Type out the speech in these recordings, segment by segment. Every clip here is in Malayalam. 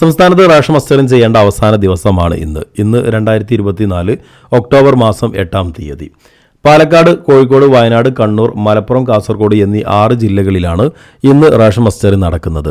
സംസ്ഥാനത്ത് റേഷൻ മസ്റ്ററിംഗ് ചെയ്യേണ്ട അവസാന ദിവസമാണ് ഇന്ന്. ഇന്ന് രണ്ടായിരത്തി ഇരുപത്തിനാല് ഒക്ടോബർ മാസം എട്ടാം തീയതി. പാലക്കാട് കോഴിക്കോട് വയനാട് കണ്ണൂർ മലപ്പുറം കാസർഗോഡ് എന്നീ ആറ് ജില്ലകളിലാണ് ഇന്ന് റേഷൻ മസ്റ്ററിംഗ് നടക്കുന്നത്.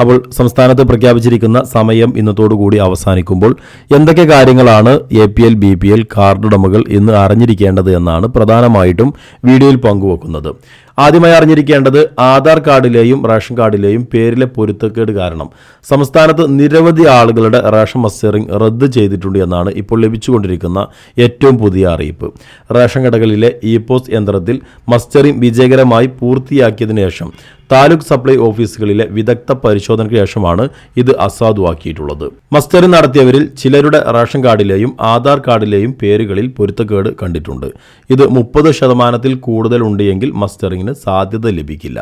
അപ്പോൾ സംസ്ഥാനത്ത് പ്രഖ്യാപിച്ചിരിക്കുന്ന സമയം ഇന്നത്തോടുകൂടി അവസാനിക്കുമ്പോൾ എന്തൊക്കെ കാര്യങ്ങളാണ് A P L B P L card ഉടമകൾ ഇന്ന് അറിഞ്ഞിരിക്കേണ്ടത് എന്നാണ് പ്രധാനമായിട്ടും വീഡിയോയിൽ പങ്കുവെക്കുന്നത്. ആദ്യമായി അറിഞ്ഞിരിക്കേണ്ടത് ആധാർ കാർഡിലെയും റേഷൻ കാർഡിലെയും പേരിലെ പൊരുത്തക്കേട് കാരണം. സംസ്ഥാനത്ത് നിരവധി ആളുകളുടെ റേഷൻ മസ്റ്ററിംഗ് റദ്ദ് ചെയ്തിട്ടുണ്ട് എന്നാണ് ഇപ്പോൾ ലഭിച്ചുകൊണ്ടിരിക്കുന്ന ഏറ്റവും പുതിയ അറിയിപ്പ്. റേഷൻ കടകളിലെ ഇ പോസ്റ്റ് യന്ത്രത്തിൽ മസ്റ്ററിംഗ് വിജയകരമായി പൂർത്തിയാക്കിയതിനു ശേഷം താലൂക്ക് സപ്ലൈ ഓഫീസുകളിലെ വിദഗ്ധ പരിശോധനയ്ക്ക് ശേഷമാണ് ഇത് അസാധുവാക്കിയിട്ടുള്ളത്. മസ്റ്ററിംഗ് നടത്തിയവരിൽ ചിലരുടെ റേഷൻ കാർഡിലെയും ആധാർ കാർഡിലെയും പേരുകളിൽ പൊരുത്തക്കേട് കണ്ടിട്ടുണ്ട്. ഇത് മുപ്പത് ശതമാനത്തിൽ കൂടുതൽ ഉണ്ടെങ്കിൽ മസ്റ്ററിങ്ങിന് സാധ്യത ലഭിക്കില്ല.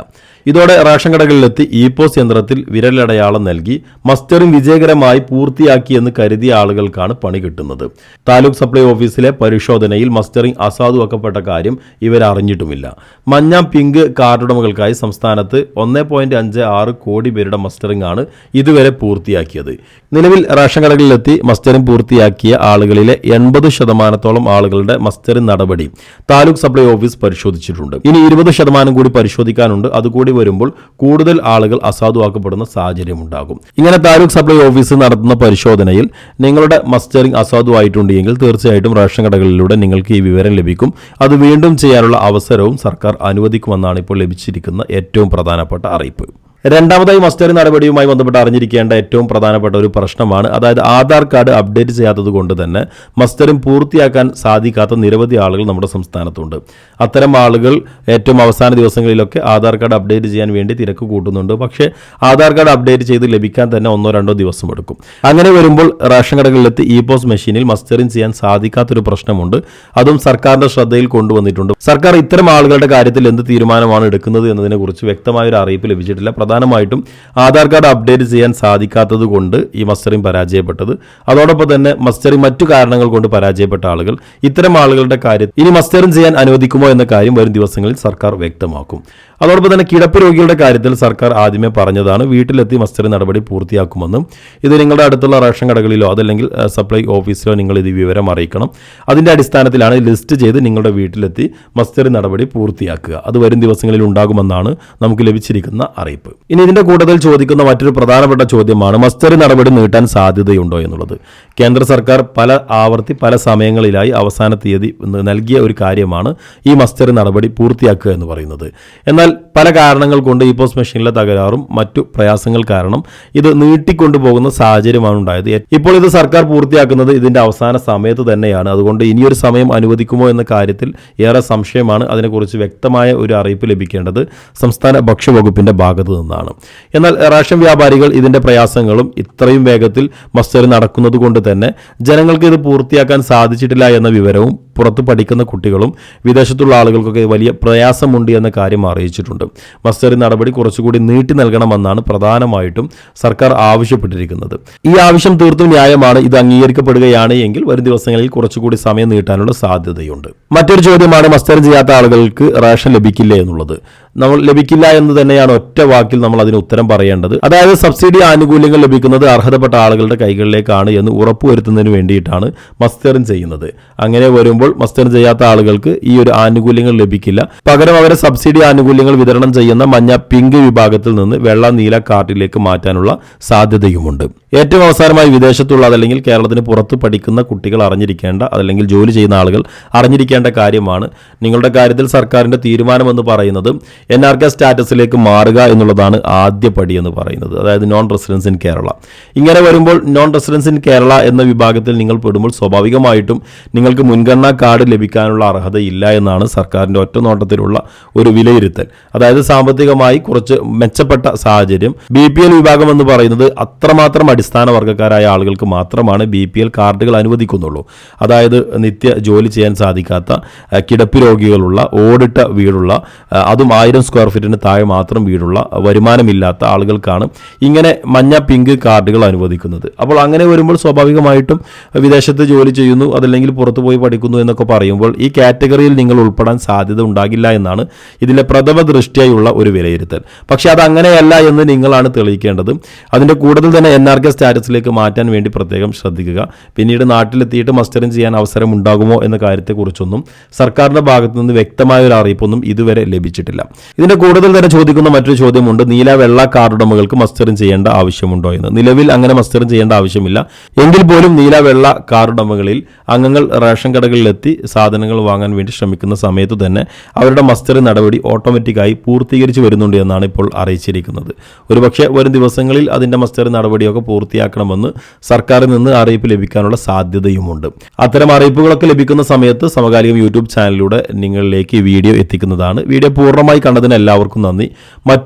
ഇതോടെ റേഷൻ കടകളിലെത്തി ഇ പോസ് യന്ത്രത്തിൽ വിരലടയാളം നൽകി മസ്റ്ററിംഗ് വിജയകരമായി പൂർത്തിയാക്കിയെന്ന് കരുതിയ ആളുകൾക്കാണ് പണി കിട്ടുന്നത്. താലൂക്ക് സപ്ലൈ ഓഫീസിലെ പരിശോധനയിൽ മസ്റ്ററിംഗ് അസാധുവാക്കപ്പെട്ട കാര്യം ഇവരറിഞ്ഞിട്ടുമില്ല. മഞ്ഞ പിങ്ക് കാർഡുടമകൾക്കായി സംസ്ഥാനത്ത് ഒന്ന് പോയിന്റ് അഞ്ച് ആറ് കോടി പേരുടെ മസ്റ്ററിംഗ് ആണ് ഇതുവരെ പൂർത്തിയാക്കിയത്. നിലവിൽ റേഷൻ കടകളിലെത്തി മസ്റ്ററിംഗ് പൂർത്തിയാക്കിയ ആളുകളിലെ എൺപത് ശതമാനത്തോളം ആളുകളുടെ മസ്റ്ററിംഗ് നടപടി താലൂക്ക് സപ്ലൈ ഓഫീസ് പരിശോധിച്ചിട്ടുണ്ട്. ഇനി ഇരുപത് ശതമാനം കൂടി പരിശോധിക്കാനുണ്ട്. അതുകൂടി വരുമ്പോൾ കൂടുതൽ ആളുകൾ അസാധുവാക്കപ്പെടുന്ന സാഹചര്യം ഉണ്ടാകും. ഇങ്ങനെ താലൂക്ക് സപ്ലൈ ഓഫീസ് നടത്തുന്ന പരിശോധനയിൽ നിങ്ങളുടെ മസ്റ്ററിംഗ് അസാധുവായിട്ടുണ്ടെങ്കിൽ തീർച്ചയായിട്ടും റേഷൻ കടകളിലൂടെ നിങ്ങൾക്ക് ഈ വിവരം ലഭിക്കും. അത് വീണ്ടും ചെയ്യാനുള്ള അവസരവും സർക്കാർ അനുവദിക്കുമെന്നാണ് ഇപ്പോൾ ലഭിച്ചിരിക്കുന്ന ഏറ്റവും പ്രധാനപ്പെട്ട അറിയിപ്പ്. രണ്ടാമതായി മസ്റ്ററി നടപടിയുമായി ബന്ധപ്പെട്ട് അറിഞ്ഞിരിക്കേണ്ട ഏറ്റവും പ്രധാനപ്പെട്ട ഒരു പ്രശ്നമാണ്. അതായത് ആധാർ കാർഡ് അപ്ഡേറ്റ് ചെയ്യാത്തത് കൊണ്ട് തന്നെ മസ്റ്ററിംഗ് പൂർത്തിയാക്കാൻ സാധിക്കാത്ത നിരവധി ആളുകൾ നമ്മുടെ സംസ്ഥാനത്തുണ്ട്. അത്തരം ആളുകൾ ഏറ്റവും അവസാന ദിവസങ്ങളിലൊക്കെ ആധാർ കാർഡ് അപ്ഡേറ്റ് ചെയ്യാൻ വേണ്ടി തിരക്ക് കൂട്ടുന്നുണ്ട്. പക്ഷേ ആധാർ കാർഡ് അപ്ഡേറ്റ് ചെയ്ത് ലഭിക്കാൻ തന്നെ ഒന്നോ രണ്ടോ ദിവസം എടുക്കും. അങ്ങനെ വരുമ്പോൾ റേഷൻ കടകളിലെത്തി ഇ പോസ് മെഷീനിൽ മസ്റ്ററിംഗ് ചെയ്യാൻ സാധിക്കാത്തൊരു പ്രശ്നമുണ്ട്. അതും സർക്കാരിന്റെ ശ്രദ്ധയിൽ കൊണ്ടുവന്നിട്ടുണ്ട്. സർക്കാർ ഇത്തരം ആളുകളുടെ കാര്യത്തിൽ എന്ത് തീരുമാനമാണ് എടുക്കുന്നത് എന്നതിനെക്കുറിച്ച് വ്യക്തമായ ഒരു അറിയിപ്പ് ലഭിച്ചിട്ടില്ല. പ്രധാനമായിട്ടും ആധാർ കാർഡ് അപ്ഡേറ്റ് ചെയ്യാൻ സാധിക്കാത്തത് കൊണ്ട് ഈ മസ്റ്ററിംഗ് പരാജയപ്പെട്ടത്. അതോടൊപ്പം തന്നെ മസ്റ്ററിംഗ് മറ്റു കാരണങ്ങൾ കൊണ്ട് പരാജയപ്പെട്ട ആളുകൾ ഇത്തരം ആളുകളുടെ കാര്യം ഇനി മസ്റ്ററിംഗ് ചെയ്യാൻ അനുവദിക്കുമോ എന്ന കാര്യം വരും ദിവസങ്ങളിൽ സർക്കാർ വ്യക്തമാക്കും. അതോടൊപ്പം തന്നെ കിടപ്പ് രോഗികളുടെ കാര്യത്തിൽ സർക്കാർ ആദ്യമേ പറഞ്ഞതാണ് വീട്ടിലെത്തി മസ്റ്റർ നടപടി പൂർത്തിയാക്കുമെന്നും ഇത് നിങ്ങളുടെ അടുത്തുള്ള റേഷൻ കടകളിലോ അതല്ലെങ്കിൽ സപ്ലൈ ഓഫീസിലോ നിങ്ങൾ ഇത് വിവരം അറിയിക്കണം. അതിന്റെ അടിസ്ഥാനത്തിലാണ് ലിസ്റ്റ് ചെയ്ത് നിങ്ങളുടെ വീട്ടിലെത്തി മസ്റ്റർ നടപടി പൂർത്തിയാക്കുക. അത് വരും ദിവസങ്ങളിൽ ഉണ്ടാകുമെന്നാണ് നമുക്ക് ലഭിച്ചിരിക്കുന്ന അറിയിപ്പ്. ഇനി ഇതിന്റെ കൂട്ടത്തിൽ ചോദിക്കുന്ന മറ്റൊരു പ്രധാനപ്പെട്ട ചോദ്യമാണ് മസ്റ്ററി നടപടി നീട്ടാൻ സാധ്യതയുണ്ടോ എന്നുള്ളത്. കേന്ദ്ര സർക്കാർ പല ആവർത്തി പല സമയങ്ങളിലായി അവസാന തീയതി നൽകിയ ഒരു കാര്യമാണ് ഈ മസ്റ്ററി നടപടി പൂർത്തിയാക്കുക എന്ന് പറയുന്നത്. എന്നാൽ പല കാരണങ്ങൾ കൊണ്ട് പോസ്റ്റ് മെഷീനിലെ തകരാറും മറ്റു പ്രയാസങ്ങൾ കാരണം ഇത് നീട്ടിക്കൊണ്ടുപോകുന്ന സാഹചര്യമാണ് ഉണ്ടായത്. ഇപ്പോൾ ഇത് സർക്കാർ പൂർത്തിയാക്കുന്നത് ഇതിന്റെ അവസാന സമയത്ത് തന്നെയാണ്. അതുകൊണ്ട് ഇനിയൊരു സമയം അനുവദിക്കുമോ എന്ന കാര്യത്തിൽ ഏറെ സംശയമാണ്. അതിനെക്കുറിച്ച് വ്യക്തമായ ഒരു അറിയിപ്പ് ലഭിക്കേണ്ടത് സംസ്ഥാന ഭക്ഷ്യവകുപ്പിന്റെ ഭാഗത്തു നിന്നാണ്. എന്നാൽ റേഷൻ വ്യാപാരികൾ ഇതിന്റെ പ്രയാസങ്ങളും ഇത്രയും വേഗത്തിൽ മസ്റ്റർ നടക്കുന്നത് കൊണ്ട് തന്നെ ജനങ്ങൾക്ക് ഇത് പൂർത്തിയാക്കാൻ സാധിച്ചിട്ടില്ല എന്ന വിവരവും പുറത്ത് പഠിക്കുന്ന കുട്ടികളും വിദേശത്തുള്ള ആളുകൾക്കൊക്കെ വലിയ പ്രയാസമുണ്ട് എന്ന കാര്യം അറിയിച്ചിട്ടുണ്ട്. മസ്റ്ററി നടപടി കുറച്ചുകൂടി നീട്ടി നൽകണമെന്നാണ് പ്രധാനമായിട്ടും സർക്കാർ ആവശ്യപ്പെട്ടിരിക്കുന്നത്. ഈ ആവശ്യം തീർത്തും ന്യായമാണ്. ഇത് അംഗീകരിക്കപ്പെടുകയാണ് എങ്കിൽ വരും ദിവസങ്ങളിൽ കുറച്ചുകൂടി സമയം നീട്ടാനുള്ള സാധ്യതയുണ്ട്. മറ്റൊരു ചോദ്യമാണ് മസ്റ്റർ ചെയ്യാത്ത ആളുകൾക്ക് റേഷൻ ലഭിക്കില്ല എന്നുള്ളത്. നമ്മൾ ലഭിക്കില്ല എന്ന് തന്നെയാണ് ഒറ്റ വാക്കിൽ നമ്മൾ അതിന് ഉത്തരം പറയേണ്ടത്. അതായത് സബ്സിഡി ആനുകൂല്യങ്ങൾ ലഭിക്കുന്നത് അർഹതപ്പെട്ട ആളുകളുടെ കൈകളിലേക്കാണ് എന്ന് ഉറപ്പുവരുത്തുന്നതിന് വേണ്ടിയിട്ടാണ് മസ്റ്ററിംഗ് ചെയ്യുന്നത്. അങ്ങനെ വരുമ്പോൾ മസ്റ്ററിംഗ് ചെയ്യാത്ത ആളുകൾക്ക് ഈ ഒരു ആനുകൂല്യങ്ങൾ ലഭിക്കില്ല. പകരം അവരെ സബ്സിഡി ആനുകൂല്യങ്ങൾ വിതരണം ചെയ്യുന്ന മഞ്ഞ പിങ്ക് വിഭാഗത്തിൽ നിന്ന് വെള്ള നീല കാർഡിലേക്ക് മാറ്റാനുള്ള സാധ്യതയുമുണ്ട്. ഏറ്റവും അവസാനമായി വിദേശത്തുള്ള അതല്ലെങ്കിൽ കേരളത്തിന് പുറത്ത് പഠിക്കുന്ന കുട്ടികൾ അറിഞ്ഞിരിക്കേണ്ട അതല്ലെങ്കിൽ ജോലി ചെയ്യുന്ന ആളുകൾ അറിഞ്ഞിരിക്കേണ്ട കാര്യമാണ്. നിങ്ങളുടെ കാര്യത്തിൽ സർക്കാരിന്റെ തീരുമാനമെന്ന് പറയുന്നത് എൻ ആർ കെ സ്റ്റാറ്റസിലേക്ക് മാറുക എന്നുള്ളതാണ് ആദ്യ പടി എന്ന് പറയുന്നത്. അതായത് നോൺ റെസിഡൻസ് ഇൻ കേരള ഇങ്ങനെ വരുമ്പോൾ നോൺ റെസിഡൻസ് ഇൻ കേരള എന്ന വിഭാഗത്തിൽ നിങ്ങൾ പെടുമ്പോൾ സ്വാഭാവികമായിട്ടും നിങ്ങൾക്ക് മുൻഗണനാ കാർഡ് ലഭിക്കാനുള്ള അർഹതയില്ല എന്നാണ് സർക്കാരിന്റെ ഒറ്റ നോട്ടത്തിലുള്ള ഒരു വിലയിരുത്തൽ. അതായത് സാമ്പത്തികമായി കുറച്ച് മെച്ചപ്പെട്ട സാഹചര്യം. ബി പി എൽ വിഭാഗം എന്ന് പറയുന്നത് അത്രമാത്രം അടിസ്ഥാന വർഗക്കാരായ ആളുകൾക്ക് മാത്രമാണ് ബി പി എൽ കാർഡുകൾ അനുവദിക്കുന്നുള്ളൂ. അതായത് നിത്യ ജോലി ചെയ്യാൻ സാധിക്കാത്ത കിടപ്പ് രോഗികളുള്ള ഓടിട്ട വീടുള്ള അതും ആയിരം ആയിരം സ്ക്വയർ ഫീറ്റിന് താഴെ മാത്രം വീടുള്ള വരുമാനമില്ലാത്ത ആളുകൾക്കാണ് ഇങ്ങനെ മഞ്ഞ പിങ്ക് കാർഡുകൾ അനുവദിക്കുന്നത്. അപ്പോൾ അങ്ങനെ വരുമ്പോൾ സ്വാഭാവികമായിട്ടും വിദേശത്ത് ജോലി ചെയ്യുന്നു അതല്ലെങ്കിൽ പുറത്തു പോയി പഠിക്കുന്നു എന്നൊക്കെ പറയുമ്പോൾ ഈ കാറ്റഗറിയിൽ നിങ്ങൾ ഉൾപ്പെടാൻ സാധ്യത ഉണ്ടാകില്ല എന്നാണ് ഇതിലെ പ്രഥമ ദൃഷ്ടിയായുള്ള ഒരു വിലയിരുത്തൽ. പക്ഷേ അത് അങ്ങനെയല്ല എന്ന് നിങ്ങളാണ് തെളിയിക്കേണ്ടത്. അതിന്റെ കൂടുതൽ തന്നെ എൻ ആർ കെ സ്റ്റാറ്റസിലേക്ക് മാറ്റാൻ വേണ്ടി പ്രത്യേകം ശ്രദ്ധിക്കുക. പിന്നീട് നാട്ടിലെത്തിയിട്ട് മസ്റ്ററിംഗ് ചെയ്യാൻ അവസരം ഉണ്ടാകുമോ എന്ന കാര്യത്തെക്കുറിച്ചൊന്നും സർക്കാരിന്റെ ഭാഗത്തു നിന്ന് വ്യക്തമായ ഒരു അറിയിപ്പൊന്നും ഇതുവരെ ലഭിച്ചിട്ടില്ല. ഇതിന്റെ കൂടുതൽ തന്നെ ചോദിക്കുന്ന മറ്റൊരു ചോദ്യമുണ്ട്. നീല വെള്ള കാർഡ് ഉടമകൾക്ക് ചെയ്യേണ്ട ആവശ്യമുണ്ടോ എന്ന്. നിലവിൽ അങ്ങനെ മസ്റ്ററിംഗ് ചെയ്യേണ്ട ആവശ്യമില്ല. എങ്കിൽ പോലും നീല വെള്ള കാർഡ് ഉടമകളിൽ അംഗങ്ങൾ റേഷൻ കടകളിലെത്തി സാധനങ്ങൾ വാങ്ങാൻ വേണ്ടി ശ്രമിക്കുന്ന സമയത്ത് തന്നെ അവരുടെ മസ്റ്ററിംഗ് നടപടി ഓട്ടോമാറ്റിക്കായി പൂർത്തീകരിച്ചു വരുന്നുണ്ട് എന്നാണ് ഇപ്പോൾ അറിയിച്ചിരിക്കുന്നത്. ഒരുപക്ഷെ വരും ദിവസങ്ങളിൽ അതിന്റെ മസ്റ്ററിംഗ് നടപടിയൊക്കെ പൂർത്തിയാക്കണമെന്ന് സർക്കാരിൽ നിന്ന് അറിയിപ്പ് ലഭിക്കാനുള്ള സാധ്യതയുമുണ്ട്. അത്തരം അറിയിപ്പുകളൊക്കെ ലഭിക്കുന്ന സമയത്ത് സമകാലികം യൂട്യൂബ് ചാനലിലൂടെ നിങ്ങളിലേക്ക് വീഡിയോ എത്തിക്കുന്നതാണ്. വീഡിയോ പൂർണമായി കണ്ടതിന് എല്ലാവർക്കും നന്ദി. മറ്റു